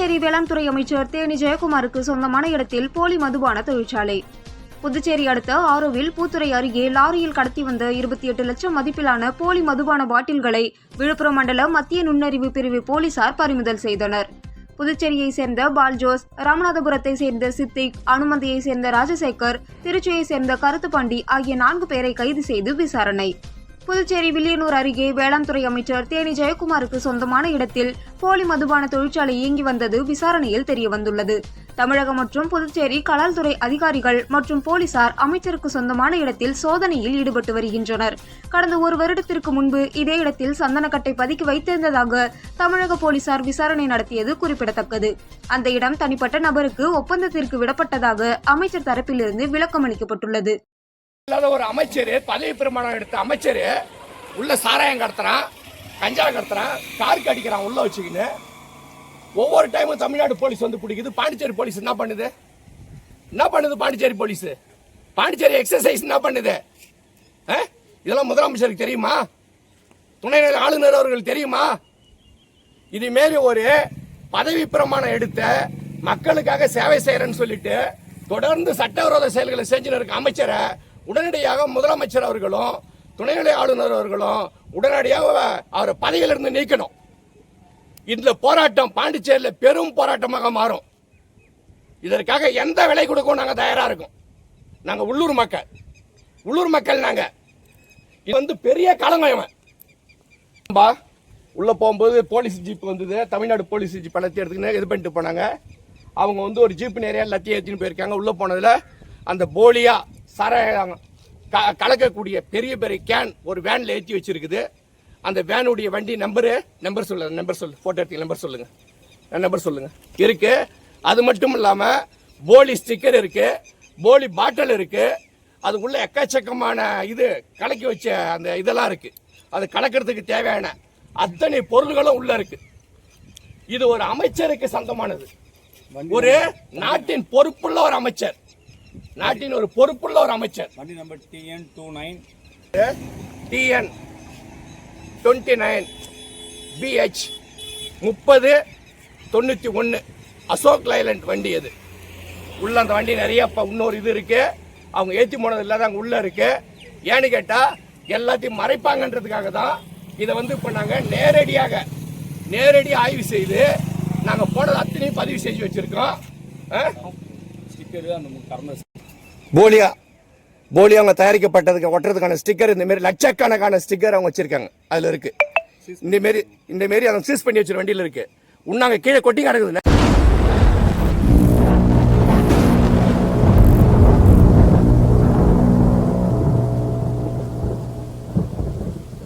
புதுச்சேரி வேளாண்துறை அமைச்சர் தேனி ஜெயக்குமாருக்கு சொந்தமான இடத்தில் போலி மதுபான தொழிற்சாலை. புதுச்சேரி அடுத்த ஆரோவில் பூத்துறை அருகே லாரியில் கடத்தி வந்த இருபத்தி எட்டு லட்சம் மதிப்பிலான போலி மதுபான பாட்டில்களை விழுப்புரம் மண்டல மத்திய நுண்ணறிவு பிரிவு போலீசார் பறிமுதல் செய்தனர். புதுச்சேரியை சேர்ந்த பால்ஜோஸ் ராமநாதபுரத்தை சேர்ந்த சித்திக் அனுமதியை சேர்ந்த ராஜசேகர் திருச்சியை சேர்ந்த கருத்துப்பாண்டி ஆகிய நான்கு பேரை கைது செய்து விசாரணை. புதுச்சேரி வில்லியனூர் அருகே வேளாண் துறை அமைச்சர் தேனி ஜெயக்குமாருக்கு சொந்தமான இடத்தில் போலி மதுபான தொழிற்சாலை இயங்கி வந்தது விசாரணையில் தெரியவந்துள்ளது. தமிழகம் மற்றும் புதுச்சேரி கலால்துறை அதிகாரிகள் மற்றும் போலீசார் அமைச்சருக்கு சொந்தமான இடத்தில் சோதனையில் ஈடுபட்டு வருகின்றனர். கடந்த ஒரு வருடத்திற்கு முன்பு இதே இடத்தில் சந்தனக்கட்டை பதுக்கி வைத்திருந்ததாக தமிழக போலீசார் விசாரணை நடத்தியது குறிப்பிடத்தக்கது. அந்த இடம் தனிப்பட்ட நபருக்கு ஒப்பந்தத்திற்கு விடப்பட்டதாக அமைச்சர் தரப்பிலிருந்து விளக்கம் அளிக்கப்பட்டுள்ளது இல்லாத ஒரு அமைச்சர் பதவி பிரமாணம் எடுத்த அமைச்சர் உள்ள சாராயம் கடத்துறான் கஞ்சா கடத்துறான் காருக்கு அடிக்கிறான் உள்ள வச்சுக்கின்னு. ஒவ்வொரு டைமும் தமிழ்நாடு போலீஸ் வந்து பிடிக்குது. பாண்டிச்சேரி போலீஸ் என்ன பண்ணுது? என்ன பண்ணுது பாண்டிச்சேரி போலீஸ் பாண்டிச்சேரி எக்ஸசைஸ் என்ன பண்ணுது? ஆ? இதெல்லாம் முதலமைச்சருக்கு தெரியுமா? துணைநிலை ஆளுநர் அவர்கள் தெரியுமா? இது மாரி ஒரு பதவி பிரமாணம் எடுத்த மக்களுக்காக சேவை செய்கிறேன்னு சொல்லிட்டு தொடர்ந்து சட்டவிரோத செயல்களை செஞ்சுன்னு இருக்க அமைச்சரை உடனடியாக முதலமைச்சர் அவர்களும் துணைநிலை ஆளுநர் அவர்களும் உடனடியாக அவரை பதவியிலிருந்து நீக்கணும். இந்த போராட்டம் பாண்டிச்சேரியில் பெரும் போராட்டமாக மாறும். இதற்காக எந்த விலை கொடுக்கவும் நாங்கள் தயாராக இருக்கோம். நாங்கள் உள்ளூர் மக்கள். உள்ளூர் மக்கள் நாங்கள் இது வந்து பெரிய களங்கம் பா உள்ள போகும்போது போலீஸ் ஜீப் வந்தது. தமிழ்நாடு போலீஸ் ஜீப் எல்லாத்தையும் எடுத்துக்கின்னு இது பண்ணிட்டு போனாங்க. அவங்க வந்து ஒரு ஜீப் நிறைய எல்லாத்தையும் ஏற்றின்னு போயிருக்காங்க. உள்ளே போனதில் அந்த போலியாக சாராயம் க- கலக்கக்கூடிய பெரிய பெரிய கேன் ஒரு வேன்ல ஏற்றி வச்சிருக்குது. அந்த வேனுடைய வண்டி நம்பரு நம்பர் சொல்லுங்க நம்பர் சொல்லு போட்டோ எடுத்து நம்பர் சொல்லுங்க. நம்பர் சொல்லுங்க. இருக்கு. அது மட்டும் இல்லாம போலி ஸ்டிக்கர் இருக்கு போலி பாட்டில் இருக்கு. அதுக்குள்ள எக்கச்சக்கமான இது கலக்கி வச்ச அந்த இதெல்லாம் இருக்கு. அது கலக்கிறதுக்கு தேவையான அத்தனை பொருள்களும் உள்ள இருக்கு. இது ஒரு அமைச்சருக்கு சொந்தமானது. ஒரு நாட்டின் பொறுப்புள்ள ஒரு அமைச்சர். நாட்டின் ஒரு பொறுப்புள்ள ஒரு அமைச்சர். வண்டி number TN two nine TN twenty nine BH முப்பது தொண்ணூற்றி ஒன்று அசோக் லைலண்ட் வண்டி அது. உள்ள அந்த வண்டி நிறைய இப்போ இன்னொரு இது இருக்கு. அவங்க ஏற்றி போனது இல்லாத அங்கே உள்ள இருக்கு. ஏன்னு கேட்டால் எல்லாத்தையும் மறைப்பாங்கன்றதுக்காக தான் இதை வந்து இப்போ நாங்கள் நேரடியாக நேரடி ஆய்வு செய்து நாங்கள் போனது அத்தனையும் பதிவு செஞ்சு வச்சுருக்கோம். ஸ்டிக்கரு அந்த கர்ம போலியா போலியா அவங்க தயாரிக்கப்பட்டதுக்கு ஒட்டுறதுக்கான ஸ்டிக்கர் இந்தமாரி லட்சக்கணக்கான ஸ்டிக்கர் அவங்க வச்சிருக்காங்க. அதுல இருக்கு. இந்த மாரி இந்த மாரி அதை சீஸ் பண்ணி வச்சிருக்க வண்டியில இருக்கு. உன்னாங்க கீழே கொட்டி கிடக்குதுல்ல.